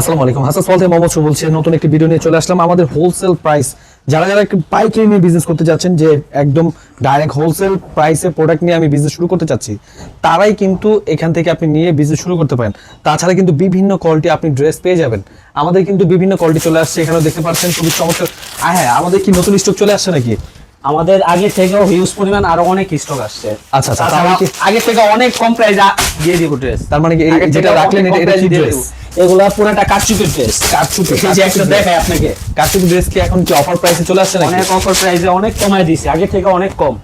আসসালামু আলাইকুম। মোহাম্মদ নতুন একটি ভিডিও নিয়ে চলে আসলাম। আমাদের হোলসেল প্রাইস যারা যারা পাইকারি নিয়ে বিজনেস করতে যাচ্ছেন, যে একদম ডাইরেক্ট হোলসেল প্রাইসে প্রোডাক্ট নিয়ে আমি বিজনেস শুরু করতে চাচ্ছি, তারাই কিন্তু এখান থেকে আপনি নিয়ে বিজনেস শুরু করতে পারেন। তাছাড়া কিন্তু বিভিন্ন কোয়ালিটি আপনি ড্রেস পেয়ে যাবেন। আমাদের কিন্তু বিভিন্ন কোয়ালিটি চলে আসছে। এখানেও দেখতে পাচ্ছেন খুবই চমৎকার। হ্যাঁ আমাদের কি নতুন স্টক চলে আসছে নাকি? আমাদের আগে থেকেও হিউজ পরিমাণ আরও অনেক স্টক আসছে। আচ্ছা, আচ্ছা, আগে থেকে অনেক কম প্রাইস দিয়ে দিব ড্রেস তার মানে যেটা রাখলেন এটা এটা ড্রেস এগুলা পুরোটা কারচুপির ড্রেস কারচুপি, এই যে একটা দেখাই আপনাকে। কার্তিক ড্রেস কি এখন কি অফার প্রাইসে চলে আসছে নাকি? অনেক অফার প্রাইসে অনেক কমায় দিছে আগে থেকে অনেক কম।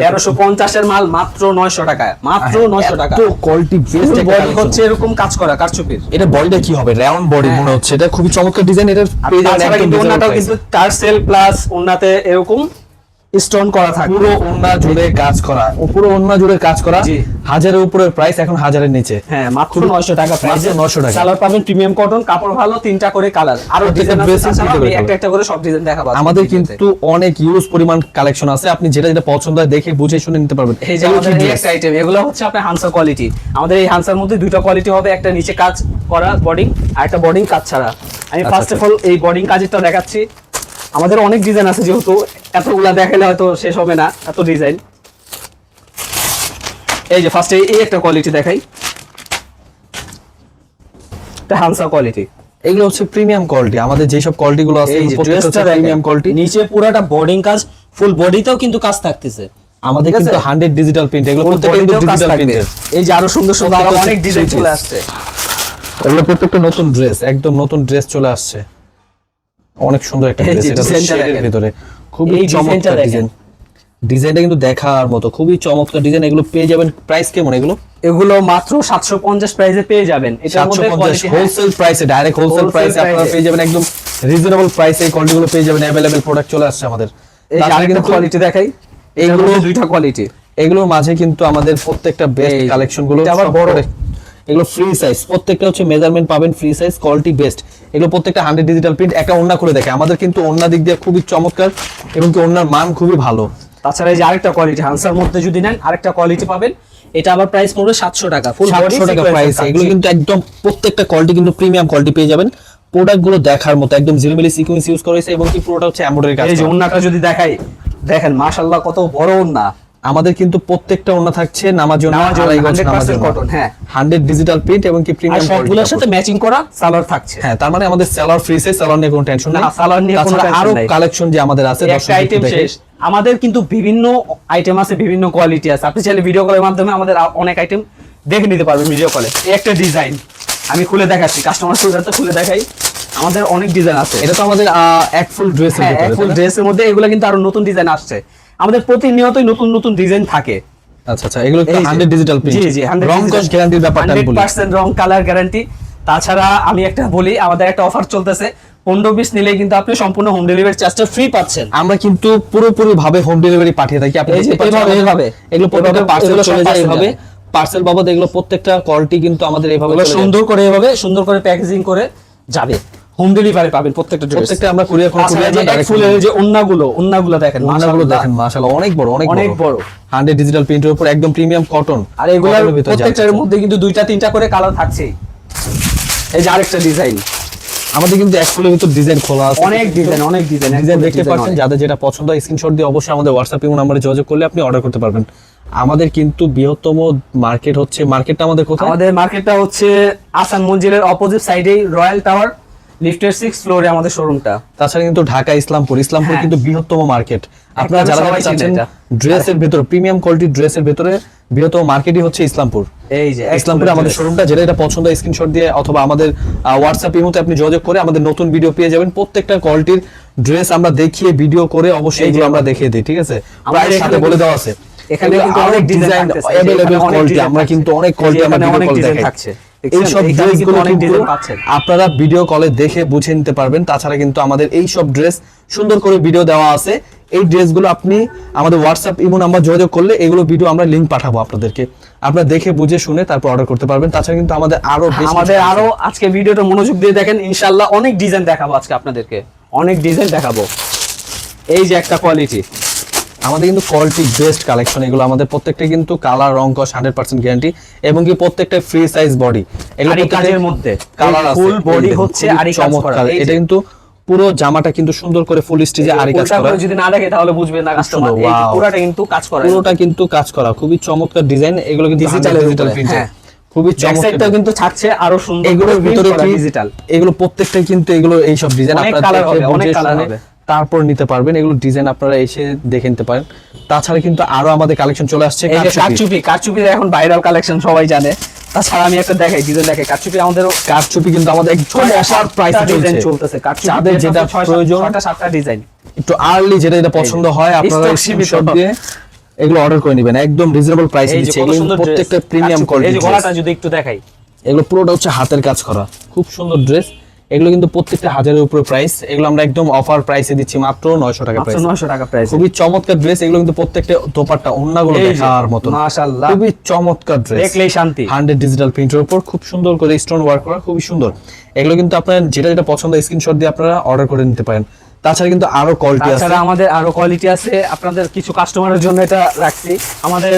তেরোশো পঞ্চাশের মাল মাত্র নয়শো টাকায়। মাত্র নয়শো টাকা। কোয়ালিটি বেস্ট বডি হচ্ছে এরকম কাজ করা কারচুপির এটা বডিটা কি হবে? রাউন্ড বডি হ্যাঁ, মনে হচ্ছে। এটা খুবই চমৎকার ডিজাইন এটা আর পেয়ে যাবেন কিন্তু reasonable ওনাটাও কিন্তু টার্সেল প্লাস ওনাতে এরকম স্টোন করা থাকে। পুরো ওন্না জুড়ে কাজ করা। পুরো ওন্না জুড়ে কাজ করা। হাজারের উপরে প্রাইস এখন হাজারের নিচে। হ্যাঁ মাত্র নয়শো টাকা প্রাইস 900 টাকা। কালার পাবেন প্রিমিয়াম কটন কাপড় ভালো তিনটা করে কালার আরও একটা একটা করে সব ডিজাইন দেখাবো আমাদের কিন্তু অনেক ইউজ পরিমাণ কালেকশন আছে। আপনি যেটা যেটা পছন্দ হয় দেখে বুঝে শুনে নিতে পারবেন। এই যে আমাদের? একটা আইটেম এগুলো হচ্ছে আপনার হানসার কোয়ালিটি আমাদের এই হানসার মধ্যে দুইটা কোয়ালিটি হবে একটা নিচে কাজ করা বডিং আর একটা বডিং কাজ ছাড়া। আমি ফার্স্ট অফ অল এই বডিং কাজেরটা দেখাচ্ছি। আমাদের অনেক ডিজাইন আছে যেহেতু এতগুলা দেখালে হয়তো শেষ হবে না এত ডিজাইন এই যে ফার্স্টে এই একটা কোয়ালিটি দেখাই। এটা হানসা কোয়ালিটি এগুলো হচ্ছে প্রিমিয়াম কোয়ালিটি আমাদের যেসব কোয়ালিটি গুলো আছে এই যে ড্রেসটা প্রিমিয়াম কোয়ালিটি নিচে পুরাটা বোর্ডিং কাজ ফুল বডিতেও কিন্তু কাজ থাকতেছে। আমাদের কিন্তু 100 ডিজিটাল প্রিন্ট এগুলো প্রত্যেকটা কিন্তু ডিজিটাল থাকবে। প্রিন্টের এই যে আরও সুন্দর সুন্দর আরও অনেক ডিজাইন চলে আসছে। এগুলো প্রত্যেকটা নতুন ড্রেস একদম নতুন ড্রেস চলে আসছে। অনেক সুন্দর একটা ড্রেস এটা দেখেন। ভিতরে। খুবই এই ডিজাইনটা চমৎকার দেখেন। ডিজাইন ডিজাইনটা কিন্তু দেখার মতো খুবই চমৎকার ডিজাইন এগুলো পেয়ে যাবেন প্রাইস কেমন এগুলো এগুলো মাত্র সাতশো পঞ্চাশ প্রাইসে পেয়ে যাবেন এটার মধ্যে 750 quality- হ্যাঁ, হোলসেল প্রাইসে ডাইরেক্ট হোলসেল Wholesale প্রাইসে আপনারা price-এ। পেয়ে যাবেন একদম রিজনেবল প্রাইসে এই কোয়ালিটিগুলো পেয়ে যাবেন अवेलेबल প্রোডাক্ট চলে আসছে আমাদের এই যে তাছাড়া আরেকটা কিন্তু কোয়ালিটি দেখাই এইগুলো- এইগুলো দুইটা কোয়ালিটি এগুলোর মাঝে কিন্তু আমাদের প্রত্যেকটা বেস্ট এই, কালেকশন গুলো এটা আবার সব বড়। এগুলো ফ্রি সাইজ প্রত্যেকটা হচ্ছে মেজারমেন্ট পাবেন ফ্রি সাইজ কোয়ালিটি বেস্ট এগুলো প্রত্যেকটা হান্ড্রেড ডিজিটাল প্রিন্ট একটা ওন্না করে দেখে। আমাদের কিন্তু ওন্না দিক দিয়ে খুবই চমৎকার এবং কি ওন্নার মান খুবই ভালো। তাছাড়া এই যে আরেকটা কোয়ালিটি হানসার মধ্যে যদি নেন আরেকটা কোয়ালিটি পাবেন। এটা আবার প্রাইস পড়বে সাতশো টাকা ফুল সাতশো টাকা প্রাইস এগুলো কিন্তু একদম প্রত্যেকটা কোয়ালিটি কিন্তু প্রিমিয়াম কোয়ালিটি পেয়ে যাবেন। প্রোডাক্টগুলো দেখার মতো একদম জিরোমিলি সিকুয়েন্স ইউজ করেছে এবং কি পুরোটা হচ্ছে এমব্রয়ডারি কাজ এই যে। ওন্নাটা যদি দেখাই দেখেন মাশাআল্লাহ কত বড় ওন্না আমাদের কিন্তু প্রত্যেকটা ওন্না থাকছে নামাজ 100% cotton, হ্যাঁ। হান্ড্রেড ডিজিটাল প্রিন্ট এবং কি প্রিমিয়াম সবগুলোর সাথে ম্যাচিং করা সালোয়ার থাকছে। হ্যাঁ তার মানে আমাদের সেলার ফ্রি সাইজ সেলার নিয়ে কোনো টেনশন নেই। seller নিয়ে কোনো তাছাড়া tension আরও কালেকশন যে আমাদের আছে একটা আইটেম শেষ। আমাদের কিন্তু বিভিন্ন আইটেম আছে বিভিন্ন কোয়ালিটি আছে। আপনি চাইলে ভিডিও কলের মাধ্যমে আমাদের অনেক আইটেম দেখে নিতে পারবেন ভিডিও কলে একটা ডিজাইন আমি খুলে দেখাচ্ছি কাস্টমার সুবিধাতে খুলে দেখাই। আমাদের অনেক ডিজাইন আছে। এটা তো আমাদের এক ফুল ড্রেস হ্যাঁ ফুল ড্রেসের মধ্যে এগুলো কিন্তু আরও নতুন ডিজাইন আসছে। আমাদের প্রতিনিয়তই নতুন নতুন ডিজাইন থাকে। আচ্ছা আচ্ছা এগুলো এই যে- hundred digital print G G রং কস গ্যারান্টির ব্যাপারটা বলি। 100% রং কালার গ্যারান্টি তাছাড়া আমি একটা বলি আমাদের একটা অফার চলতেছে। পনেরো পিস নিলে কিন্তু আপনি সম্পূর্ণ হোম ডেলিভারি চার্জটা ফ্রি পাচ্ছেন। আমরা কিন্তু পুরোপুরি ভাবে হোম ডেলিভারি পাঠিয়ে থাকি আপনি। এগুলো পার্সেল চলে যায় parcel পার্সেল বাবদ এগুলো প্রত্যেকটা কোয়ালিটি কিন্তু আমাদের যায়। সুন্দর করে এভাবে সুন্দর করে প্যাকেজিং করে যাবে। হোম ডেলিভারি পাবেন প্রত্যেকটা ড্রেস প্রত্যেকটা আমরা কুরিয়ার করে কুরিয়ার ফুলের যে ওন্নাগুলো ওন্নাগুলো দেখেন মাশাআল্লাহ। দেখেন অনেক বড় অনেক অনেক বড়। 100 ডিজিটাল প্রিন্টের উপর একদম প্রিমিয়াম কটন আর এগুলোর প্রত্যেকটার মধ্যে কিন্তু দুইটা তিনটা করে কালার থাকছেই। এই যে আরেকটা ডিজাইন আমাদের কিন্তু এক ফুলের ভিতর ডিজাইন খোলা আছে। অনেক ডিজাইন অনেক ডিজাইন ডিজাইন দেখতে পাচ্ছেন যাদের যেটা পছন্দ হয় স্ক্রিনশট দিয়ে অবশ্যই আমাদের হোয়াটসঅ্যাপ ইমো নাম্বারে যোগাযোগ করলে আপনি অর্ডার করতে পারবেন। আমাদের কিন্তু বৃহত্তম মার্কেট হচ্ছে মার্কেটটা আমাদের কোথায়? আমাদের মার্কেটটা হচ্ছে আসান মঞ্জিলের অপোজিট সাইডে রয়্যাল টাওয়ার লিফটের সিক্স ফ্লোরে আমাদের শোরুমটা তাছাড়া কিন্তু ঢাকা ইসলামপুর। ইসলামপুর হ্যাঁ। কিন্তু বৃহত্তম মার্কেট আপনারা যারা চাচ্ছেন। ড্রেসের ভিতরে প্রিমিয়াম কোয়ালিটির ড্রেসের ভিতরে বৃহত্তম মার্কেটই হচ্ছে ইসলামপুর। এই যে ইসলামপুরে আমাদের শোরুমটা যেটা এটা পছন্দ স্ক্রিনশট দিয়ে অথবা আমাদের হোয়াটসঅ্যাপ ইমোতে আপনি যোগাযোগ করে আমাদের নতুন ভিডিও পেয়ে যাবেন। প্রত্যেকটা কোয়ালিটির ড্রেস আমরা দেখিয়ে ভিডিও করে অবশ্যই এগুলো আমরা দেখিয়ে দিই ঠিক আছে? প্রায় সাথে বলে দেওয়া আছে। এখানে কিন্তু অনেক ডিজাইন অনেক কোয়ালিটি আমরা কিন্তু অনেক কোয়ালিটি আমরা ভিডিও অনেক দেখাই। থাকছে। কিন্তু পাচ্ছেন। আপনারা ভিডিও কলে দেখে বুঝে নিতে পারবেন। তাছাড়া কিন্তু আমাদের এই সব ড্রেস সুন্দর করে ভিডিও দেওয়া আছে। এই ড্রেসগুলো আপনি আমাদের হোয়াটসঅ্যাপ ইমো নাম্বার যোগাযোগ করলে এগুলো ভিডিও আমরা লিংক পাঠাবো আপনাদেরকে। আপনারা দেখে বুঝে শুনে তারপর অর্ডার করতে পারবেন। তাছাড়া কিন্তু আমাদের আরও আমাদের আরও আজকে ভিডিওটা মনোযোগ দিয়ে দেখেন ইনশাআল্লাহ অনেক ডিজাইন দেখাবো আজকে আপনাদেরকে। অনেক ডিজাইন দেখাবো। এই যে একটা কোয়ালিটি আমাদের কিন্তু কোয়ালিটি বেস্ট কালেকশন এগুলো আমাদের প্রত্যেকটা কিন্তু কালার রং কস হান্ড্রেড পার্সেন্ট গ্যারান্টি এবং কি প্রত্যেকটা ফ্রি সাইজ বডি আরি কাজের মধ্যে কালার ফুল বডি হচ্ছে আরি কাজ করা। এটা কিন্তু পুরো জামাটা কিন্তু সুন্দর করে ফুল স্টিচে আরি কাজ করা। যদি না দেখে তাহলে বুঝবেন না কাস্টমার wow। কিন্তু কাজ করা। পুরোটা কিন্তু কাজ করা। খুবই চমৎকার ডিজাইন এগুলো কিন্তু ডিজিটাল ডিজিটাল প্রিন্ট হ্যাঁ। খুবই চমৎকার। কিন্তু থাকছে আরও সুন্দর এগুলোর ভিতরে ডিজিটাল এগুলো প্রত্যেকটাই কিন্তু এগুলো এই সব ডিজাইন অনেক আপনারা colour দেখে হবে, অনেক শুনে হবে। তারপর নিতে পারবেন। এগুলো ডিজাইন আপনারা এসে দেখে নিতে পারেন। তাছাড়া কিন্তু আরও আমাদের কালেকশন চলে আসছে কারচুপি। কারচুপি এখন ভাইরাল কালেকশন সবাই জানে। তাছাড়া আমি একটা দেখাই ডিজাইন কারচুপি আমাদের কারচুপি কিন্তু আমাদের একদম অফার প্রাইস ডিজাইন চলতেছে। কারচুপি যেটা প্রয়োজন ছয়টা সাতটা ডিজাইন একটু আর্লি যেটা যেটা পছন্দ হয় আপনারা স্ক্রিনশট দিয়ে এগুলো অর্ডার করে নেবেন। একদম রিজনেবল প্রাইসে দিচ্ছে। এগুলো প্রত্যেকটা প্রিমিয়াম এই যে গলাটা যদি একটু দেখাই। এগুলো পুরোটা হচ্ছে হাতের কাজ করা। খুব সুন্দর ড্রেস এগুলো কিন্তু প্রত্যেকটা হাজারের উপরে প্রাইস এগুলো আমরা একদম অফার প্রাইসে দিচ্ছি মাত্র নয়শো টাকা প্রাইস 900 টাকা প্রাইস খুবই চমৎকার ড্রেস এগুলো কিন্তু প্রত্যেকটা দোপাট্টা যে, দেখার মতো। মাশাআল্লাহ। খুবই চমৎকার ড্রেস দেখলেই শান্তি। হান্ড্রেড ডিজিটাল প্রিন্টের উপর খুব সুন্দর করে স্টোন ওয়ার্ক করা খুবই সুন্দর। এগুলো কিন্তু আপনার যেটা যেটা পছন্দ স্ক্রিনশট দিয়ে আপনারা অর্ডার করে নিতে পারেন। তাছাড়া কিন্তু আরও কোয়ালিটি আছে। তাছাড়া আমাদের আরও কোয়ালিটি আছে। আপনাদের কিছু কাস্টমারের জন্য এটা রাখছি। আমাদের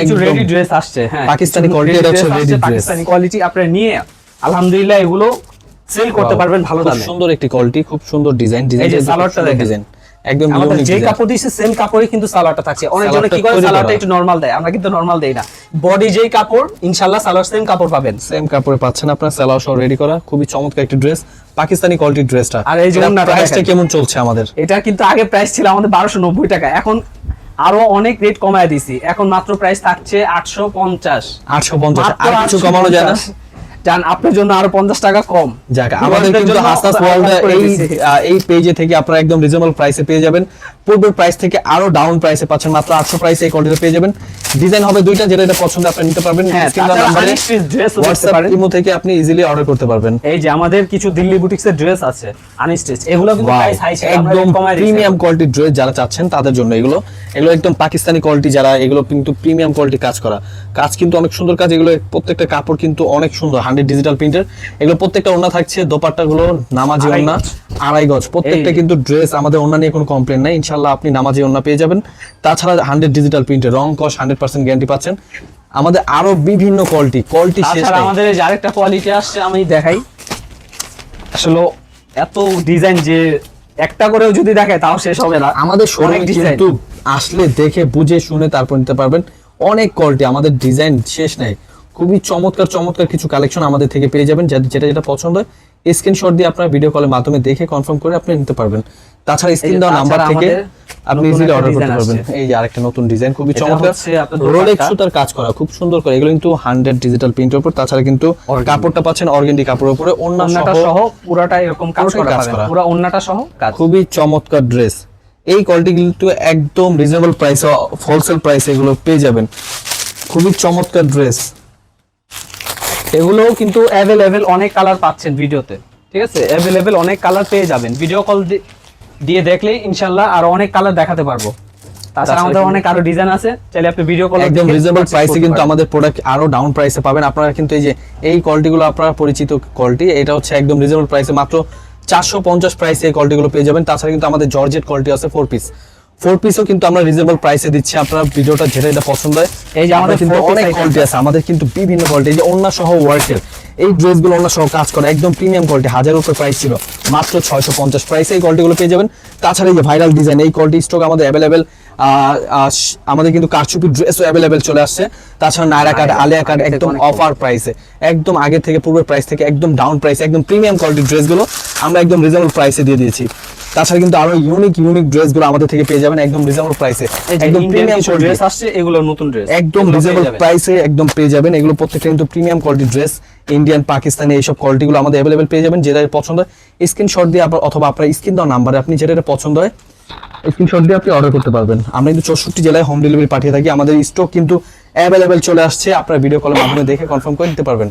একদম। রেডি ড্রেস আসছে হ্যাঁ। পাকিস্তানি quality, এটা হচ্ছে আসছে, dress। পাকিস্তানি কোয়ালিটি আপনারা নিয়ে আলহামদুলিল্লাহ এগুলো সেল করতে পারবেন ভালো দামে। সুন্দর একটি কোয়ালিটি খুব সুন্দর ডিজাইন ডিজাইন এই সালোয়ারটা দেখেন। একদম ইউনিক যে কাপড় দিচ্ছে সেম কাপড়ে কিন্তু সালোয়ারটা থাকছে। অনেকজন সালোয়ারটা কি করে। সালোয়ারটা একটু নরমাল দেয়। আমরা কিন্তু নরমাল দেই না। বডি যেই কাপড় ইনশাআল্লাহ সালোয়ার সেম কাপড় পাবেন। সেম কাপড়ে পাচ্ছেন আপনার সালোয়ার সহ রেডি করা। খুবই চমৎকার একটি ড্রেস পাকিস্তানি কোয়ালিটির ড্রেসটা আর এই যে ওড়নাটা প্রাইসটা কেমন চলছে আমাদের? এটা কিন্তু আগে প্রাইস ছিল আমাদের বারোশো নব্বই টাকা। এখন আরও অনেক রেট কমায় দিছি এখন মাত্র প্রাইস থাকছে আটশো পঞ্চাশ। আটশো পঞ্চাশ। আর কিছু কমানো যায় না? জান আপনার জন্য আরও পঞ্চাশ টাকা কম। যাক আমাদের কিন্তু হাসাস ওয়ার্ল্ড এই এই পেজে থেকে আপনারা একদম রিজনেবল প্রাইসে পেয়ে যাবেন। পূর্বের প্রাইস থেকে আরও ডাউন প্রাইসে পাচ্ছেন মাত্র আটশো প্রাইসে এই পেয়ে যাবেন। ডিজাইন হবে দুইটা যেটা এটা পছন্দ আপনি নিতে পারবেন। হ্যাঁ। ইমো থেকে আপনি ইজিলি অর্ডার করতে পারবেন। এই যে আমাদের কিছু দিল্লি বুটিক্স এর ড্রেস আছে আনস্টিচ এগুলো কিন্তু প্রাইস হাই একদম প্রিমিয়াম কোয়ালিটির ড্রেস যারা চাচ্ছেন তাদের জন্য এগুলো। এগুলো একদম পাকিস্তানি কোয়ালিটি যারা এগুলো কিন্তু প্রিমিয়াম কোয়ালিটি কাজ করা। কাজ কিন্তু অনেক সুন্দর কাজ এগুলো প্রত্যেকটা কাপড় কিন্তু অনেক সুন্দর হান্ড্রেড ডিজিটাল প্রিন্টের। এগুলো প্রত্যেকটা ওনা থাকছে দোপাট্টা গুলো নামাজি ওনা আড়াই গজ। প্রত্যেকটা কিন্তু ড্রেস আমাদের ওনা নিয়ে কোনো কমপ্লেন নাই। ইনশাল্লাহ আপনি নামাজি ওনা পেয়ে যাবেন। তাছাড়া হান্ড্রেড ডিজিটাল প্রিন্টের রং কস হান্ড্রেড পার্সেন্ট গ্যারান্টি পাচ্ছেন। আমাদের আরও বিভিন্ন কোয়ালিটি কোয়ালিটি শেষ। আমাদের যে আরেকটা কোয়ালিটি আসছে আমি দেখাই। আসলে এত ডিজাইন যে একটা করেও যদি দেখে তাও শেষ হবে না। আমাদের শোরুমে কিন্তু আসলে দেখে বুঝে শুনে তারপর নিতে পারবেন। অনেক কোয়ালিটি আমাদের ডিজাইন শেষ নেই। খুবই চমৎকার চমৎকার কিছু কালেকশন আমাদের থেকে পেয়ে যাবেন। যেটা যেটা পছন্দ হয় স্ক্রিনশট দিয়ে আপনার ভিডিও কলের মাধ্যমে দেখে কনফার্ম করে আপনি নিতে পারবেন। তাছাড়া স্ক্রিন দেওয়া নাম্বার থেকে আপনি ইজিলি অর্ডার করতে পারবেন। এই যে আরেকটা নতুন ডিজাইন খুবই চমৎকার। রোলেক্স সুতার কাজ করা খুব সুন্দর করে। এগুলো কিন্তু হান্ড্রেড ডিজিটাল প্রিন্টের উপর তাছাড়া কিন্তু কাপড়টা পাচ্ছেন অর্গেন্ডি কাপড়ের উপরে। ওন্নাটা সহ পুরাটা এরকম কাজ করা পাবেন। পুরো ওন্নাটা সহ কাজ। খুবই চমৎকার ড্রেস এই কোয়ালিটি কিন্তু একদম রিজনেবল প্রাইসে হোলসেল প্রাইসে এগুলো পেয়ে যাবেন। খুবই চমৎকার ড্রেস এগুলোও কিন্তু অ্যাভেলেবেল অনেক কালার পাচ্ছেন ভিডিওতে ঠিক আছে? অ্যাভেলেবেল অনেক কালার পেয়ে যাবেন। ভিডিও কল দিয়ে দেখলেই ইনশাল্লাহ আরও অনেক কালার দেখাতে পারব। তাছাড়া আমাদের কিন্তু- অনেক আরও ডিজাইন আছে। চাইলে আপনি ভিডিও কল একদম রিজনেবল প্রাইসে কিন্তু আমাদের প্রোডাক্ট আরও ডাউন প্রাইসে পাবেন। আপনারা কিন্তু এই যে এই আপনারা পরিচিত কোয়ালিটি এটা হচ্ছে একদম রিজনেবল প্রাইসে মাত্র চারশো পঞ্চাশ প্রাইসে এই কোয়ালিটিগুলো পেয়ে যাবেন। তাছাড়া কিন্তু আমাদের জর্জেট কোয়ালিটি আছে ফোর পিস ফোর পিসও কিন্তু আমরা রিজনেবল প্রাইসে দিচ্ছি। আপনারা ভিডিওটা যেটা এটা পছন্দ হয় এই যে আমাদের কিন্তু অনেক কোয়ালিটি আছে। আমাদের কিন্তু বিভিন্ন কোয়ালিটি এই যে অন্য সহ ওয়ার্কের এই ড্রেসগুলো অন্য সহ কাজ করা একদম প্রিমিয়াম কোয়ালিটি হাজার উপরে প্রাইস ছিল। মাত্র ছয়শো পঞ্চাশ প্রাইসে এই কোয়ালিটিগুলো পেয়ে যাবেন। তাছাড়া এই যে ভাইরাল ডিজাইন এই কোয়ালিটি স্টক আমাদের অ্যাভেলেবেল আমাদের কিন্তু কারচুপি ড্রেসও অ্যাভেলেবেল চলে আসছে। তাছাড়া নায়রা কার্ড আলিয়া কার্ড একদম অফার প্রাইসে একদম আগে থেকে পূর্বের প্রাইস থেকে একদম ডাউন প্রাইস একদম প্রিমিয়াম কোয়ালিটির ড্রেসগুলো আমরা একদম রিজনেবল প্রাইসে দিয়ে দিয়েছি। তাছাড়া কিন্তু আরও ইউনিক ইউনিক ড্রেসগুলো আমাদের থেকে পেয়ে যাবেন একদম রিজনেবল প্রাইসে একদম প্রিমিয়াম ড্রেস আসছে এগুলো নতুন ড্রেস একদম রিজনেবল প্রাইসে একদম পেয়ে যাবেন। এগুলো প্রত্যেকটা কিন্তু প্রিমিয়াম কোয়ালিটির ড্রেস ইন্ডিয়ান পাকিস্তানি এইসব কোয়ালিটিগুলো আমাদের অ্যাভেলেবেল পেয়ে যাবেন যেটা পছন্দ হয়। স্ক্রিনশট দিয়ে আবার অথবা আপনার স্ক্রিন দেওয়া নাম্বারে আপনি যেটা পছন্দ হয় স্ক্রিনশট দিয়ে আপনি অর্ডার করতে পারবেন। আমরা কিন্তু চৌষট্টি জেলায় হোম ডেলিভারি পাঠিয়ে থাকি। আমাদের স্টক কিন্তু অ্যাভেলেবেল চলে আসছে। আপনার ভিডিও কলের মাধ্যমে দেখে কনফার্ম করে নিতে পারবেন।